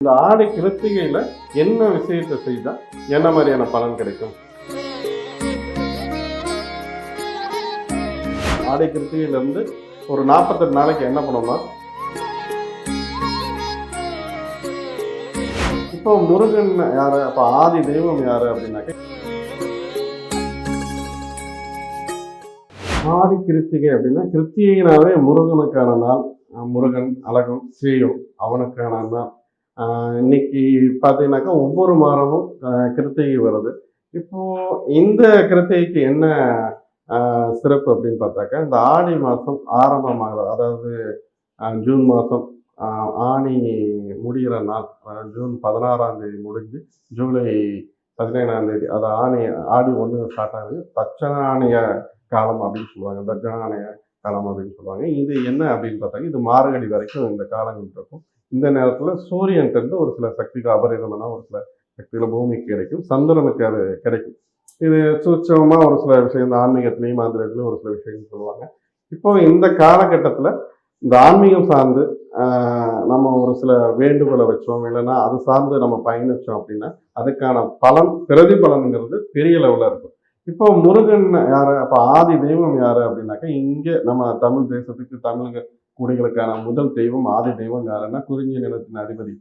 இந்த ஆடை கிருத்திகையில என்ன விஷயத்தை செய்தா என்ன மாதிரியான பலன் கிடைக்கும்? ஆடை கிருத்திகையில இருந்து ஒரு நாற்பத்தெட்டு நாளைக்கு என்ன பண்ணணும்னா இப்போ முருகன் யாரு? அப்ப ஆதி தெய்வம் யாரு அப்படின்னாக்க ஆடி கிருத்திகை அப்படின்னா கிருத்திகைனாவே முருகனுக்கான நாள் முருகன் அழகம் ஸ்ரீயும் அவனுக்கான நாள். இன்னைக்கு பார்த்தீங்கன்னாக்கா ஒவ்வொரு மாதமும் ஆஹ் கிருத்திகை வருது. இப்போ இந்த கிருத்திகைக்கு என்ன சிறப்பு அப்படின்னு பார்த்தாக்கா இந்த ஆடி மாதம் ஆரம்பமாகிறது அதாவது ஜூன் மாதம் ஆணி முடிகிற நாள் ஜூன் பதினாறாம் தேதி முடிஞ்சு ஜூலை பதினேழாம் தேதி அது ஆணி ஆடி ஒன்று ஸ்டார்ட் ஆகுது. தட்சணாணிய காலம் அப்படின்னு சொல்லுவாங்க. தட்சணாணிய காலம் அப்படின்னு சொல்லுவாங்க. இது என்ன அப்படின்னு பார்த்தாங்க இது மார்கழி வரைக்கும் இந்த காலங்கள் இருக்கும். இந்த நேரத்தில் சூரியன்கிட்ட ஒரு சில சக்திகள் அபரிதமான ஒரு சில சக்திகள் பூமிக்கு கிடைக்கும் சந்திரனுக்கு அது கிடைக்கும். இது சூட்சமாக ஒரு சில விஷயம் இந்த ஆன்மீகத்திலையும் மாந்திரத்திலையும் ஒரு சில விஷயங்கள் சொல்லுவாங்க. இப்போ இந்த காலகட்டத்தில் இந்த ஆன்மீகம் சார்ந்து நம்ம ஒரு சில வேண்டுகோளை வச்சோம் இல்லைன்னா அது சார்ந்து நம்ம பயணிச்சோம் அப்படின்னா அதுக்கான பலன் பிரதிபலனுங்கிறது பெரிய லெவலில் இருக்கும். இப்போ முருகன் யாரு? அப்போ ஆதி தெய்வம் யாரு அப்படின்னாக்கா இங்கே நம்ம தமிழ் தேசத்துக்கு தமிழக குடிகளுக்கான முதல் தெய்வம் ஆதி தெய்வம் யாருன்னா குறிஞ்சி நிலத்தின் அதிபதி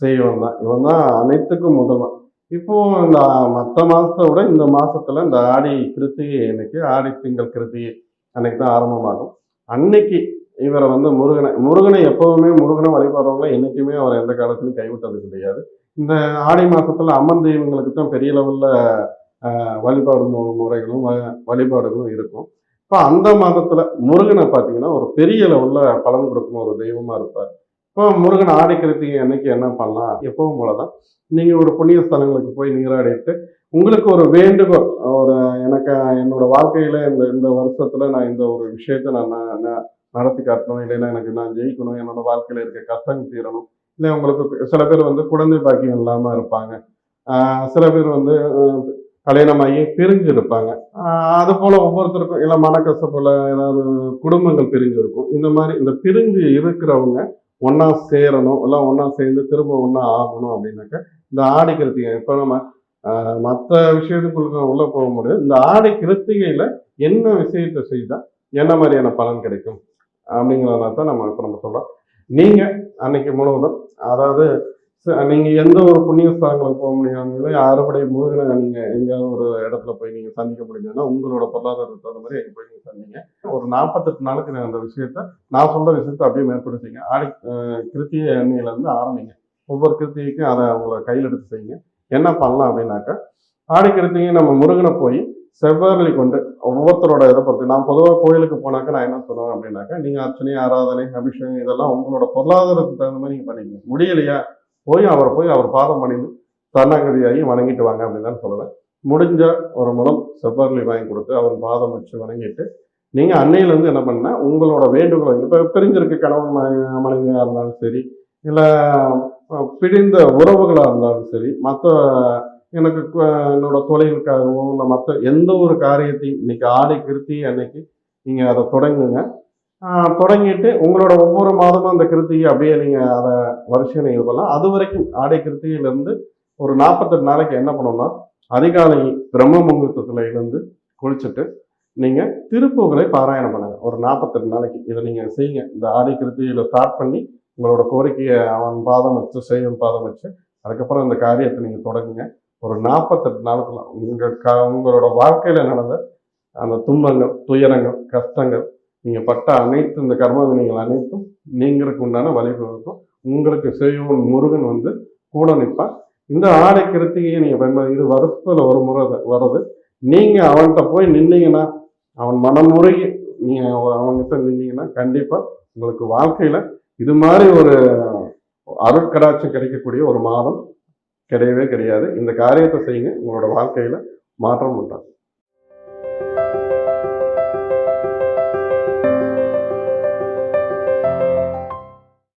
செய்வன் தான். இவன் தான் அனைத்துக்கும் முதல்வன். இப்போ இந்த மற்ற மாதத்தை விட இந்த மாசத்துல இந்த ஆடி கிருத்திகை இன்னைக்கு ஆடி திங்கள் கிருத்திகை அன்னைக்கு தான் ஆரம்பமாகும். அன்னைக்கு இவரை வந்து முருகனை முருகனை எப்பவுமே முருகனை வழிபடுறவங்கள என்றைக்குமே அவர் எந்த காலத்திலும் கைவிட்டது கிடையாது. இந்த ஆடி மாசத்துல அம்மன் தெய்வங்களுக்கு தான் பெரிய லெவல்ல வழிபாடு முறைகளும் வ- வழிபாடுகளும் இருக்கும். இப்போ அந்த மாதத்துல முருகனை பார்த்தீங்கன்னா ஒரு பெரிய லெவல்ல பலன் கொடுக்கும் ஒரு தெய்வமா இருப்பார். இப்போ முருகன் ஆடிக்கிறதுக்கு என்னைக்கு என்ன பண்ணலாம் எப்பவும் போலதான். நீங்க ஒரு புண்ணிய ஸ்தலங்களுக்கு போய் நீராடிட்டு உங்களுக்கு ஒரு வேண்டுகோள் ஒரு எனக்கு என்னோட வாழ்க்கையில இந்த இந்த வருஷத்துல நான் இந்த ஒரு விஷயத்த நான் நடத்தி காட்டணும். இல்லைன்னா எனக்கு நான் ஜெயிக்கணும். என்னோட வாழ்க்கையில இருக்க கஷ்டம் தீரணும். இல்லை உங்களுக்கு சில பேர் வந்து குழந்தை பாக்கியம் இல்லாம இருப்பாங்க. சில பேர் வந்து கல்யாணமாகி பிரிஞ்சு இருப்பாங்க அது போல ஒவ்வொருத்தருக்கும் இல்லை மனக்கசப்புல ஏதாவது குடும்பங்கள் பிரிஞ்சு இருக்கும் இந்த மாதிரி இந்த பிரிஞ்சு இருக்கிறவங்க ஒன்றா சேரணும் எல்லாம் ஒன்றா சேர்ந்து திரும்ப ஒன்றா ஆகணும் அப்படின்னாக்க இந்த ஆடி கிருத்திகை இப்போ நம்ம மற்ற விஷயத்துக்குள்ள உள்ளே போக முடியாது. இந்த ஆடி கிருத்திகையில் என்ன விஷயத்தை செய்தால் என்ன மாதிரியான பலன் கிடைக்கும்? அப்படிங்கிறதுனா தான் நம்ம இப்போ நம்ம சொல்கிறோம் நீங்கள் அன்னைக்கு முழுவதும் அதாவது நீங்க எந்த ஒரு புண்ணிய ஸ்தலங்களுக்கு போக முடியாமலே அறுபடை முருகனை நீங்க எங்கேயாவது ஒரு இடத்துல போய் நீங்க சந்திக்க முடியுங்கன்னா உங்களோட பொருளாதாரத்துக்கு தகுந்த மாதிரி எங்க போய் நீங்க சந்திங்க. ஒரு நாற்பத்தெட்டு நாளுக்கு நீங்க அந்த விஷயத்த நான் சொல்ற விஷயத்த அப்படியே மேற்படுத்திங்க ஆடி கிருத்திய எண்ணெயில இருந்து ஆரம்பிங்க. ஒவ்வொரு கிருத்திகைக்கும் அதை அவங்கள கையில் எடுத்து செய்யுங்க. என்ன பண்ணலாம் அப்படின்னாக்கா ஆடி கிருத்திகை நம்ம முருகனை போய் செவ்வரளி கொண்டு ஒவ்வொருத்தரோட இதை பொறுத்து நான் பொதுவாக கோயிலுக்கு போனாக்கா நான் என்ன சொல்லுவேன் அப்படின்னாக்கா நீங்கள் அர்ச்சனை ஆராதனை அபிஷேகம் இதெல்லாம் உங்களோட பொருளாதாரத்துக்கு தகுந்த மாதிரி நீங்கள் பண்ணிக்கணும் முடியலையா? போய் அவரை போய் அவர் பாதம் பண்ணிட்டு சரணாகதியாகி வணங்கிட்டு வாங்க அப்படின்னு தான் சொல்லுவேன். முடிஞ்ச ஒரு முலம் செவ்வரளி வாங்கி கொடுத்து அவர் பாதம் வச்சு வணங்கிட்டு நீங்கள் அன்னையிலேருந்து என்ன பண்ணால் உங்களோட வேண்டுகோள் இப்போ பிரிஞ்சிருக்க கணவன் மனைவியாக இருந்தாலும் சரி இல்லை பிடிந்த பிரிந்த இருந்தாலும் சரி மற்ற எனக்கு என்னோட தொழிலுக்காகவோ இல்லை மற்ற எந்த ஒரு காரியத்தையும் இன்னைக்கு ஆடை கிருத்தி அன்னைக்கு நீங்கள் அதை தொடங்குங்க. தொடங்கிட்டு உங்களோட ஒவ்வொரு மாதமும் அந்த கிருத்திகை அப்படியே நீங்க அதை வருஷம் இது பண்ணலாம். அது வரைக்கும் ஆடை கிருத்திகையிலிருந்து ஒரு நாற்பத்தெட்டு நாளைக்கு என்ன பண்ணணும்னா அதிகாலை பிரம்ம முகூர்த்தத்துல இருந்து குளிச்சுட்டு நீங்க திருப்புகளை பாராயணம் பண்ணுங்க. ஒரு நாற்பத்தெட்டு நாளைக்கு இதை நீங்க செய்யுங்க. இந்த ஆடை கிருத்திகையில ஸ்டார்ட் பண்ணி உங்களோட கோரிக்கையை அவன் பாதம் வச்சு செய்வன் பாதம் வச்சு அதுக்கப்புறம் இந்த காரியத்தை நீங்க தொடங்குங்க. ஒரு நாற்பத்தெட்டு நாளுக்குள்ள உங்க க உங்களோட வாழ்க்கையில நடந்த அந்த துன்பங்கள் துயரங்கள் கஷ்டங்கள் நீங்கள் பட்ட அனைத்து இந்த கர்ம வினைகள் அனைத்தும் நீங்களுக்கு உண்டான வழிவகுக்கும் உங்களுக்கு செய்வன் முருகன் வந்து கூட நிற்பான் இந்த ஆடை கிருத்திகையை நீங்கள் பயன்படுத்தி இது வருஷத்தில் ஒரு முறை வர்றது. வருது அவன்கிட்ட போய் நின்னீங்கன்னா அவன் மனமுறையை நீங்கள் அவன்கிட்ட நின்னீங்கன்னா கண்டிப்பாக உங்களுக்கு வாழ்க்கையில் இது மாதிரி ஒரு அருட்கடாட்சம் கிடைக்கக்கூடிய ஒரு மாதம் கிடையவே கிடையாது. இந்த காரியத்தை செய்யுங்க. உங்களோட வாழ்க்கையில் மாற்றம் உண்டாகும்.